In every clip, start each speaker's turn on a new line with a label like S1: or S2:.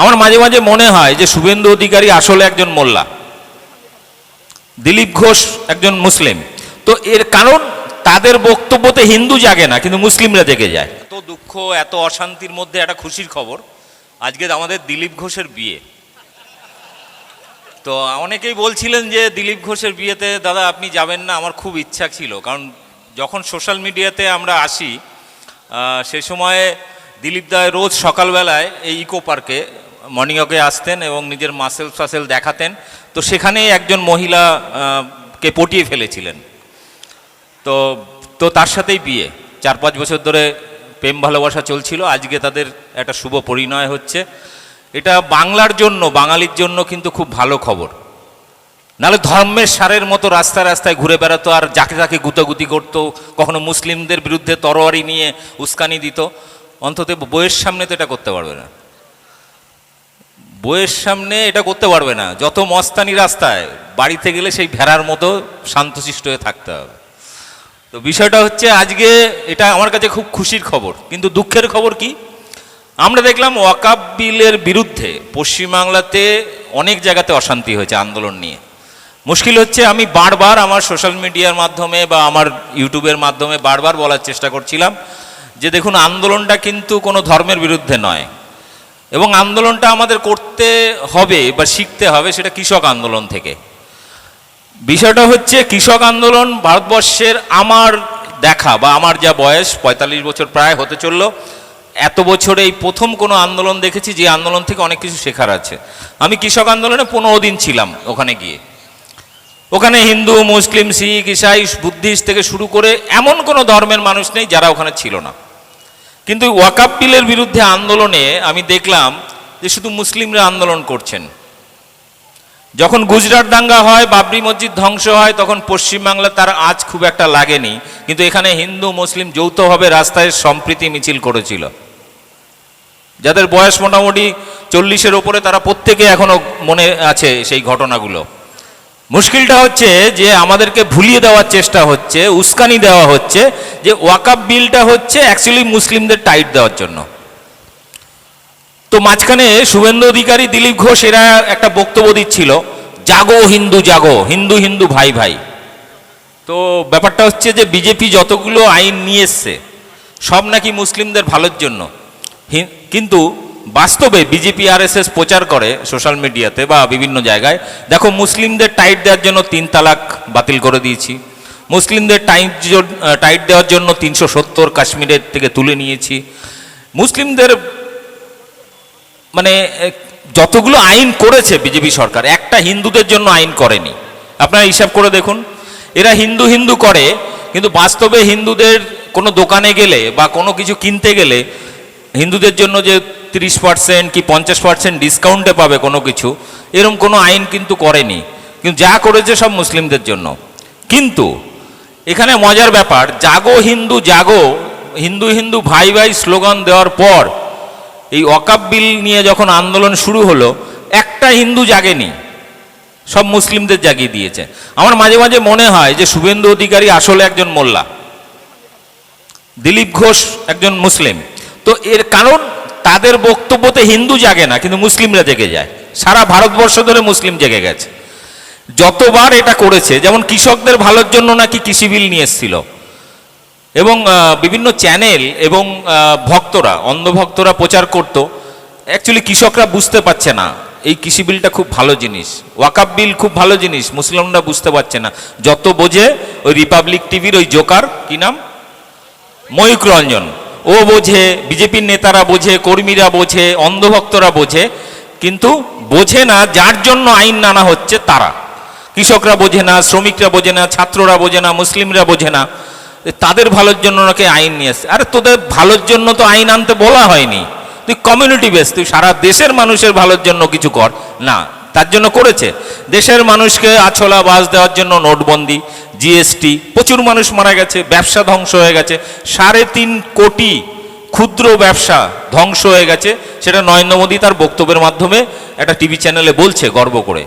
S1: আমার মাঝে মাঝে মনে হয় যে শুভেন্দু অধিকারী আসলে একজন মোল্লা, দিলীপ ঘোষ একজন মুসলিম। তো এর কারণ, তাদের বক্তব্যতে হিন্দু জাগে না, কিন্তু মুসলিমরা জেগে যায়। এত দুঃখ, এত অশান্তির মধ্যে একটা খুশির খবর, আজকে আমাদের দিলীপ ঘোষের বিয়ে। তো অনেকেই বলছিলেন যে দিলীপ ঘোষের বিয়েতে, দাদা, আপনি যাবেন না, আমার খুব ইচ্ছা ছিল। কারণ যখন সোশ্যাল মিডিয়াতে আমরা আসি সে সময়ে দিলীপ দা রোজ সকালবেলায় এই ইকো পার্কে মর্নিং ওয়াকে আসতেন এবং নিজের মাসেল ফাসেল দেখাতেন। তো সেখানেই একজন মহিলা কে পটিয়ে ফেলেছিলেন। তো তো তার সাথেই বিয়ে। চার পাঁচ বছর ধরে প্রেম ভালোবাসা চলছিল। আজকে তাদের একটা শুভ পরিণয় হচ্ছে। এটা বাংলার জন্য, বাঙালির জন্য কিন্তু খুব ভালো খবর। নাহলে ধর্মের সারের মতো রাস্তায় রাস্তায় ঘুরে বেড়াতো আর যাকে যাকে গুতাগুতি করতো, কখনো মুসলিমদের বিরুদ্ধে তরোয়ারি নিয়ে উস্কানি দিত। অন্তত বইয়ের সামনে তো এটা করতে পারবে না। বইয়ের সামনে এটা করতে পারবে না। যত মস্তানি রাস্তায়, বাড়িতে গেলে সেই ভেড়ার মতো শান্তশিষ্ট হয়ে থাকতে হবে। তো বিষয়টা হচ্ছে আজকে এটা আমার কাছে খুব খুশির খবর। কিন্তু দুঃখের খবর কি? আমরা দেখলাম ওয়াকাব বিলের বিরুদ্ধে পশ্চিমবাংলাতে অনেক জায়গাতে অশান্তি হয়েছে আন্দোলন নিয়ে। মুশকিল হচ্ছে আমি বারবার আমার সোশ্যাল মিডিয়ার মাধ্যমে বা আমার ইউটিউবের মাধ্যমে বারবার বলার চেষ্টা করছিলাম যে দেখুন, আন্দোলনটা কিন্তু কোনো ধর্মের বিরুদ্ধে নয়। এবং আন্দোলনটা আমাদের করতে হবে বা শিখতে হবে সেটা কৃষক আন্দোলন থেকে। বিষয়টা হচ্ছে কৃষক আন্দোলন ভারতবর্ষের আমার দেখা বা আমার যা বয়স, পঁয়তাল্লিশ বছর প্রায় হতে চলল। এত বছরে এই প্রথম কোনো আন্দোলন দেখেছি যে আন্দোলন থেকে অনেক কিছু শেখার আছে। আমি কৃষক আন্দোলনে পনেরো দিন ছিলাম ওখানে গিয়ে। ওখানে হিন্দু, মুসলিম, শিখ, ইসাই, বুদ্ধিস্ট থেকে শুরু করে এমন কোনো ধর্মের মানুষ নেই যারা ওখানে ছিল না। কিন্তু ওয়াকাপ বিলের বিরুদ্ধে আন্দোলনে আমি দেখলাম যে শুধু মুসলিমরা আন্দোলন করছেন। যখন গুজরাট দাঙ্গা হয়, বাবরি মসজিদ ধ্বংস হয়, তখন পশ্চিমবাংলা তার আজ খুব একটা লাগেনি। কিন্তু এখানে হিন্দু, মুসলিম যৌথভাবে রাস্তায় সম্প্রীতি মিছিল করেছিল। যাদের বয়স মোটামুটি চল্লিশের ওপরে তারা প্রত্যেকে এখনও মনে আছে সেই ঘটনাগুলো। মুশকিলটা হচ্ছে যে আমাদেরকে ভুলিয়ে দেওয়ার চেষ্টা হচ্ছে, উস্কানি দেওয়া হচ্ছে যে ওয়াকাপ বিলটা হচ্ছে অ্যাকচুয়ালি মুসলিমদের টাইট দেওয়ার জন্য। তো মাঝখানে শুভেন্দু অধিকারী দিলীপ ঘোষ এরা একটা বক্তব্য দিচ্ছিল, জাগো হিন্দু জাগো, হিন্দু হিন্দু ভাই ভাই। তো ব্যাপারটা হচ্ছে যে বিজেপি যতগুলো আইন নিয়ে এসছে, সব নাকি মুসলিমদের ভালোর জন্য। কিন্তু বাস্তবে বিজেপি আরএসএস প্রচার করে সোশ্যাল মিডিয়াতে বা বিভিন্ন জায়গায়। দেখো, মুসলিমদের টাইট দেওয়ার জন্য তিন তালাক বাতিল করে দিয়েছি। মুসলিমদের টাইট টাইট দেওয়ার জন্য তিনশো সত্তর কাশ্মীরের থেকে তুলে নিয়েছি। মুসলিমদের মানে যতগুলো আইন করেছে বিজেপি সরকার, একটা হিন্দুদের জন্য আইন করেনি। আপনারা হিসাব করে দেখুন, এরা হিন্দু হিন্দু করে, কিন্তু বাস্তবে হিন্দুদের কোনো দোকানে গেলে বা কোনো কিছু কিনতে গেলে হিন্দুদের জন্য যে তিরিশ পার্সেন্ট কি পঞ্চাশ পার্সেন্ট ডিসকাউন্টে পাবে কোনো কিছু এরকম কোনো আইন কিন্তু করেনি। কিন্তু যা করেছে সব মুসলিমদের জন্য। কিন্তু এখানে মজার ব্যাপার, জাগো হিন্দু জাগো, হিন্দু হিন্দু ভাই ভাই স্লোগান দেওয়ার পর এই ওয়াকাব বিল নিয়ে যখন আন্দোলন শুরু হলো, একটা হিন্দু জাগেনি, সব মুসলিমদের জাগিয়ে দিয়েছে। আমার মাঝে মাঝে মনে হয় যে শুভেন্দু অধিকারী আসলে একজন মোল্লা, দিলীপ ঘোষ একজন মুসলিম। তো এর কারণ তাদের বক্তব্যতে হিন্দু জাগে না, কিন্তু মুসলিমরা জেগে যায়। সারা ভারতবর্ষ ধরে মুসলিম জেগে গেছে। যতবার এটা করেছে, যেমন কৃষকদের ভালোর জন্য নাকি কৃষি বিল নিয়ে এসেছিল। এবং বিভিন্ন চ্যানেল এবং ভক্তরা, অন্ধভক্তরা প্রচার করত। অ্যাকচুয়ালি কৃষকরা বুঝতে পারছে না, এই কৃষি বিলটা খুব ভালো জিনিস। ওয়াকাপ বিল খুব ভালো জিনিস, মুসলিমরা বুঝতে পারছে না। যত বোঝে, ওই রিপাবলিক টিভির ওই জোকার কি নাম? ময়ূক রঞ্জন। ও বোঝে, বিজেপির নেতারা বোঝে, কর্মীরা বোঝে, অন্ধভক্তরা বোঝে, কিন্তু বোঝে না যার জন্য আইন নানা হচ্ছে তারা। কৃষকরা বোঝে না, শ্রমিকরা বোঝে না, ছাত্ররা বোঝে না, মুসলিমরা বোঝে না। তাদের ভালোর জন্য নাকি আইন নিয়ে আসছে আরে তোদের ভালোর জন্য তো আইন আনতে বলা হয়নি। তুই কমিউনিটি বেস তুই সারা দেশের মানুষের ভালোর জন্য কিছু কর। না, তার জন্য করেছে। দেশের মানুষকে আছলা বাস দেওয়ার জন্য নোটবন্দি জিএসটি প্রচুর মানুষ মারা গেছে, ব্যবসা ধ্বংস হয়ে গেছে। সাড়ে তিন কোটি ক্ষুদ্র ব্যবসা ধ্বংস হয়ে গেছে, সেটা নরেন্দ্র মোদী তার বক্তব্যের মাধ্যমে একটা টিভি চ্যানেলে বলছে গর্ব করে।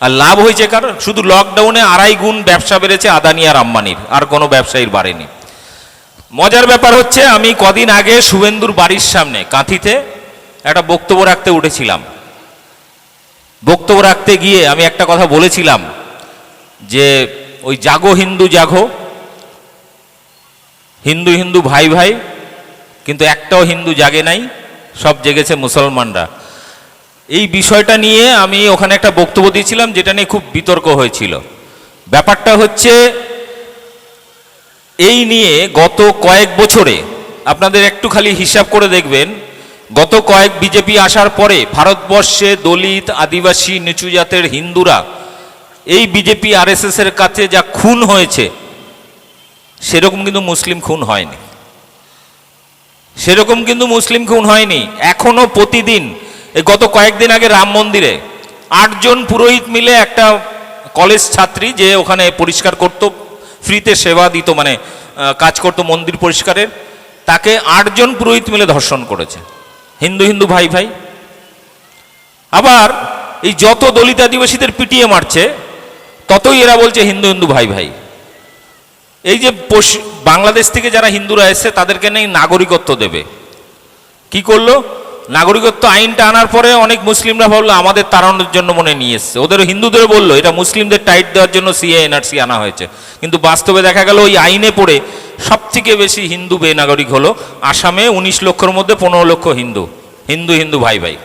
S1: আর লাভ হয়েছে কার? শুধু লকডাউনে আড়াই গুণ ব্যবসা বেড়েছে আদানি আর আম্বানির, আর কোনো ব্যবসায়ীর বাড়েনি। মজার ব্যাপার হচ্ছে, আমি কদিন আগে শুভেন্দুর বাড়ির সামনে, কাঁথিতে একটা বক্তব্য রাখতে উঠেছিলাম। বক্তব্য রাখতে গিয়ে আমি একটা কথা বলেছিলাম যে ওই জাগো হিন্দু জাগো। হিন্দু হিন্দু ভাই ভাই, কিন্তু একটাও হিন্দু জাগে নাই, সব জেগেছে মুসলমানরা। এই বিষয়টা নিয়ে আমি ওখানে একটা বক্তব্য দিয়েছিলাম, যেটা নিয়ে খুব বিতর্ক হয়েছিল। ব্যাপারটা হচ্ছে, এই নিয়ে গত কয়েক বছরে, আপনাদের একটু খালি হিসাব করে দেখবেন, গত কয়েক বিজেপি আসার পরে ভারতবর্ষে দলিত, আদিবাসী, নিচু জাতের হিন্দুরা এই বিজেপি আরএসএস এর কাছে যা খুন হয়েছে, সেরকম কিন্তু মুসলিম খুন হয়নি। সেরকম কিন্তু মুসলিম খুন হয়নি। এখনও প্রতিদিন গত কয়েকদিন আগে রাম মন্দিরে আটজন পুরোহিত মিলে একটা কলেজ ছাত্রী যে ওখানে পরিষ্কার করতো, ফ্রিতে সেবা দিত মানে কাজ করতো মন্দির পরিষ্কারের, তাকে আটজন পুরোহিত মিলে ধর্ষণ করেছে। হিন্দু হিন্দু ভাই ভাই। আবার এই যত দলিত আদিবাসীদের পিটিয়ে মারছে ততই এরা বলছে হিন্দু হিন্দু ভাই ভাই। এই যে বাংলাদেশ থেকে যারা হিন্দুরা এসছে, তাদেরকে নেই নাগরিকত্ব দেবে। কি করল? নাগরিকত্ব আইনটা আনার পরে অনেক মুসলিমরা ভাবলো, আমাদের তাড়ানোর জন্য মনে নিয়ে এসছে। ওদের হিন্দুদের বলল, এটা মুসলিমদের টাইট দেওয়ার জন্য সিএ, এনআরসি আনা হয়েছে। কিন্তু বাস্তবে দেখা গেল, ওই আইনে পড়ে সব থেকে বেশি হিন্দু বেনাগরিক হলো আসামে উনিশ লক্ষর মধ্যে পনেরো লক্ষ হিন্দু। হিন্দু হিন্দু ভাই ভাই।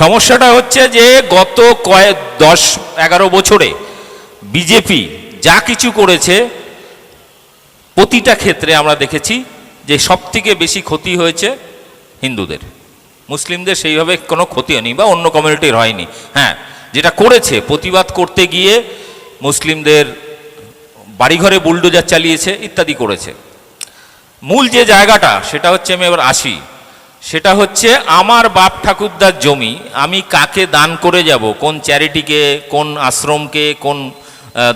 S1: সমস্যাটা হচ্ছে যে গত কয়েক দশ, এগারো বছরে বিজেপি যা কিছু করেছে, প্রতিটা ক্ষেত্রে আমরা দেখেছি যে সব থেকে বেশি ক্ষতি হয়েছে হিন্দুদের। মুসলিমদের সেইভাবে কোনো ক্ষতি হয়নি বা অন্য কমিউনিটির হয়নি। হ্যাঁ যেটা করেছে, প্রতিবাদ করতে গিয়ে মুসলিমদের বাড়িঘরে বুলডোজার চালিয়েছে ইত্যাদি করেছে। মূল যে জায়গাটা, সেটা হচ্ছে আমি এবার আসি। সেটা হচ্ছে আমার বাপ ঠাকুরদার জমি আমি কাকে দান করে যাব কোন চ্যারিটিকে কোন আশ্রমকে কোন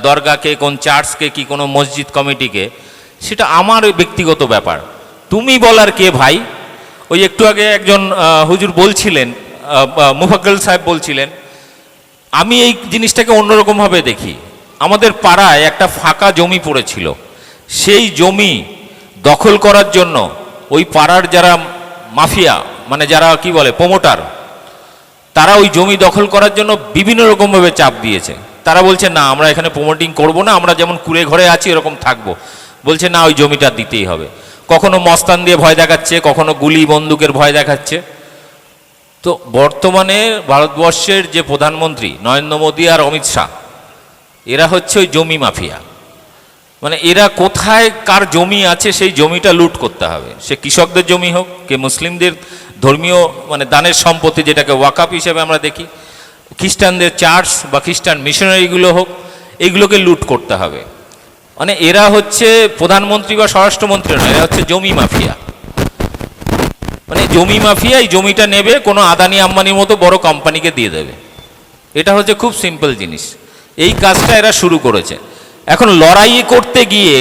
S1: দরগাকে কোন চার্চকে কি কোনো মসজিদ কমিটিকে সেটা আমার ব্যক্তিগত ব্যাপার। তুমি বলার কে ভাই? ওই একটু আগে একজন হুজুর বলছিলেন আহ, সাহেব বলছিলেন আমি এই জিনিসটাকে অন্যরকমভাবে দেখি। আমাদের পাড়ায় একটা ফাঁকা জমি পড়েছিল। সেই জমি দখল করার জন্য ওই পাড়ার যারা মাফিয়া মানে যারা কি বলে প্রমোটার তারা ওই জমি দখল করার জন্য বিভিন্ন রকমভাবে চাপ দিয়েছে। তারা বলছে, না, আমরা এখানে প্রমোটিং করব না, আমরা যেমন কুড়ে ঘরে আছি, এরকম থাকব। বলছে, না, ওই জমিটা দিতেই হবে। কখনো মস্তান দিয়ে ভয় দেখাচ্ছে, কখনো গুলি বন্দুকের ভয় দেখাচ্ছে। তো বর্তমানে ভারতবর্ষের যে প্রধানমন্ত্রী নরেন্দ্র মোদী আর অমিত শাহ, এরা হচ্ছে ওই জমি মাফিয়া। মানে এরা কোথায়, কার জমি আছে, সেই জমিটা লুট করতে হবে। সে কৃষকদের জমি হোক, কে মুসলিমদের ধর্মীয় মানে দানের সম্পত্তি যেটাকে ওয়াকাপ হিসেবে আমরা দেখি, খ্রিস্টানদের চার্চ বা খ্রিস্টান মিশনারিগুলো হোক, এগুলোকে লুট করতে হবে। মানে এরা হচ্ছে প্রধানমন্ত্রী বা স্বরাষ্ট্রমন্ত্রী নয়, এরা হচ্ছে জমি মাফিয়া। মানে জমি মাফিয়া, এই জমিটা নেবে, কোনো আদানি আম্বানির মতো বড় কোম্পানিকে দিয়ে দেবে। এটা হচ্ছে খুব সিম্পল জিনিস। এই কাজটা এরা শুরু করেছে। এখন লড়াই করতে গিয়ে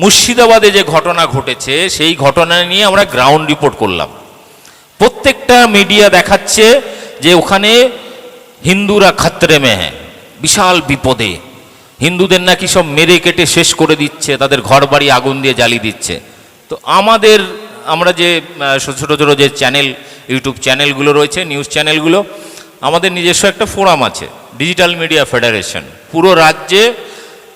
S1: মুর্শিদাবাদে যে ঘটনা ঘটেছে, সেই ঘটনা নিয়ে আমরা গ্রাউন্ড রিপোর্ট করলাম। প্রত্যেকটা মিডিয়া দেখাচ্ছে যে ওখানে হিন্দুরা খাত্রে মে হ্যাঁ বিশাল বিপদে। হিন্দুদের নাকি সব মেরে কেটে শেষ করে দিচ্ছে, তাদের ঘর বাড়ি আগুন দিয়ে জ্বালিয়ে দিচ্ছে। তো আমাদের, আমরা যে ছোটো ছোটো যে চ্যানেল ইউটিউব চ্যানেলগুলো রয়েছে নিউজ চ্যানেলগুলো আমাদের নিজস্ব একটা ফোরাম আছে ডিজিটাল মিডিয়া ফেডারেশন পুরো রাজ্যে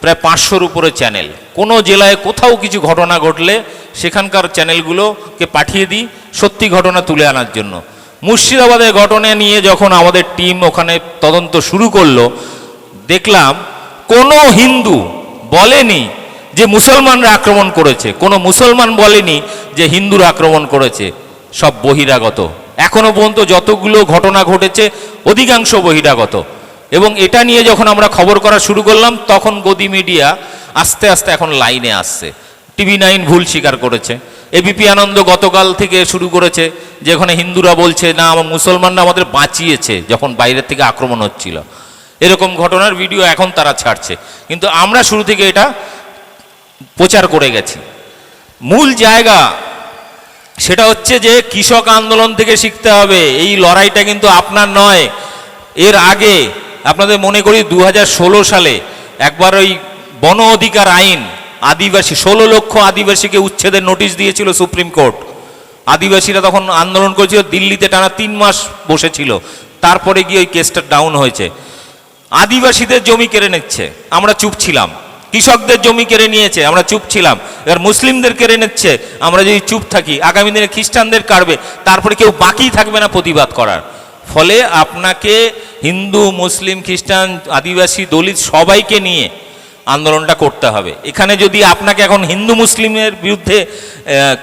S1: প্রায় পাঁচশোর উপরে চ্যানেল কোনো জেলায় কোথাও কিছু ঘটনা ঘটলে সেখানকার চ্যানেলগুলোকে পাঠিয়ে দিই সত্যি ঘটনা তুলে আনার জন্য। মুর্শিদাবাদের ঘটনা নিয়ে যখন আমাদের টিম ওখানে তদন্ত শুরু করল, দেখলাম কোনো হিন্দু বলেনি যে মুসলমানরা আক্রমণ করেছে। কোনো মুসলমান বলেনি যে হিন্দুরা আক্রমণ করেছে। সব বহিরাগত। এখনও পর্যন্ত যতগুলো ঘটনা ঘটেছে, অধিকাংশ বহিরাগত। এবং এটা নিয়ে যখন আমরা খবর করা শুরু করলাম, তখন গদি মিডিয়া আস্তে আস্তে এখন লাইনে আসছে। টিভি নাইন ভুল স্বীকার করেছে। এবিপি আনন্দ গতকাল থেকে শুরু করেছে যে ওখানে হিন্দুরা বলছে, না, আমার মুসলমানরা আমাদের বাঁচিয়েছে যখন বাইরের থেকে আক্রমণ হচ্ছিল। এরকম ঘটনার ভিডিও এখন তারা ছাড়ছে। কিন্তু আমরা শুরু থেকে এটা প্রচার করে গেছি। মূল জায়গা সেটা হচ্ছে যে কৃষক আন্দোলন থেকে শিখতে হবে। এই লড়াইটা কিন্তু আপনার নয়। এর আগে আপনাদের মনে করি দু হাজার ষোলো সালে একবার ওই বন অধিকার আইন আদিবাসী, ষোলো লক্ষ আদিবাসীকে উচ্ছেদের নোটিশ দিয়েছিল সুপ্রিম কোর্ট। আদিবাসীরা তখন আন্দোলন করেছিল, দিল্লিতে টানা তিন মাস বসেছিল। তারপরে গিয়ে ওই কেসটা ডাউন হয়েছে। আদিবাসীদের জমি কেড়ে নিচ্ছে, আমরা চুপ ছিলাম। কৃষকদের জমি কেড়ে নিয়েছে, আমরা চুপ ছিলাম। এবার মুসলিমদের কেড়ে নিচ্ছে, আমরা যদি চুপ থাকি, আগামী দিনে খ্রিস্টানদের কাড়বে তারপরে কেউ বাকি থাকবে না প্রতিবাদ করার। ফলে আপনাকে হিন্দু, মুসলিম, খ্রিস্টান, আদিবাসী, দলিত সবাইকে নিয়ে আন্দোলনটা করতে হবে। এখানে যদি আপনাকে এখন হিন্দু, মুসলিমের বিরুদ্ধে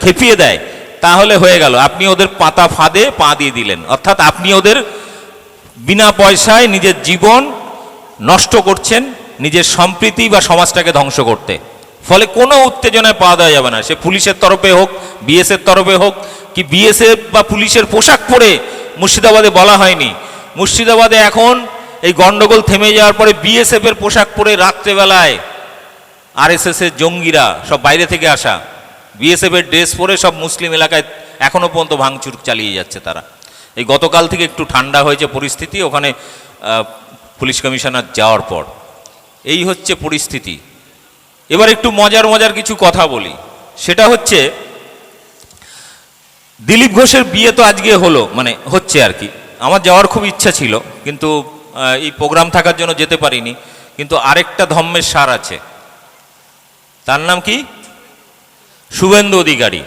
S1: খেপিয়ে দেয়, তাহলে হয়ে গেল। আপনি ওদের পাতা ফাঁদে পা দিয়ে দিলেন। অর্থাৎ আপনি ওদের বিনা পয়সায় নিজের জীবন নষ্ট করছেন, নিজের সম্প্রীতি বা সমাজটাকে ধ্বংস করতে। ফলে কোনো উত্তেজনায় পাওয়া দেওয়া যাবে না। সে পুলিশের তরফে হোক বিএসএর তরফে হোক, কি বিএসএফ বা পুলিশের পোশাক পরে মুর্শিদাবাদে বলা হয়নি মুর্শিদাবাদে এখন এই গন্ডগোল থেমে যাওয়ার পরে বিএসএফ এর পোশাক পরে রাত্রেবেলায় আরএসএস এর জঙ্গিরা সব বাইরে থেকে আসা। বিএসএফ এর ড্রেস পরে সব মুসলিম এলাকায় এখনও পর্যন্ত ভাঙচুর চালিয়ে যাচ্ছে তারা। এই গতকাল থেকে একটু ঠান্ডা হয়েছে পরিস্থিতি, ওখানে পুলিশ কমিশনার যাওয়ার পর। এই হচ্ছে পরিস্থিতি। এবার একটু মজার মজার কিছু কথা বলি। সেটা হচ্ছে, দিলীপ ঘোষের বিয়ে তো আজকে হলো মানে হচ্ছে আর কি। আমার যাওয়ার খুব ইচ্ছা ছিল, কিন্তু এই প্রোগ্রাম থাকার জন্য যেতে পারিনি, কিন্তু আরেকটা ধম্মের সার আছে। তার নাম কি? শুভেন্দু অধিকারী।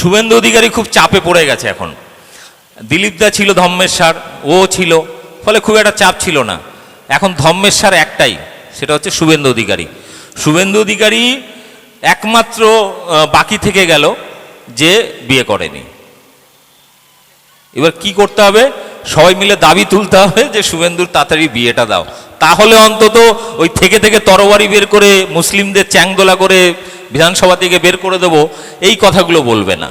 S1: শুভেন্দু অধিকারী খুব চাপে পড়ে গেছে এখন। দিলীপদা ছিল ধম্মের সার, ও ছিল, ফলে খুব একটা চাপ ছিল না। এখন ধম্মের সার একটাই, সেটা হচ্ছে শুভেন্দু অধিকারী। শুভেন্দু অধিকারী একমাত্র বাকি থেকে গেল যে বিয়ে করেনি। এবার কি করতে হবে? সবাই মিলে দাবি তুলতে হবে যে, শুভেন্দুর তাড়াতাড়ি বিয়েটা দাও। তাহলে অন্তত ওই থেকে থেকে তরবারি বের করে মুসলিমদের চ্যাংদোলা করে বিধানসভা থেকে বের করে দেব। এই কথাগুলো বলবে না।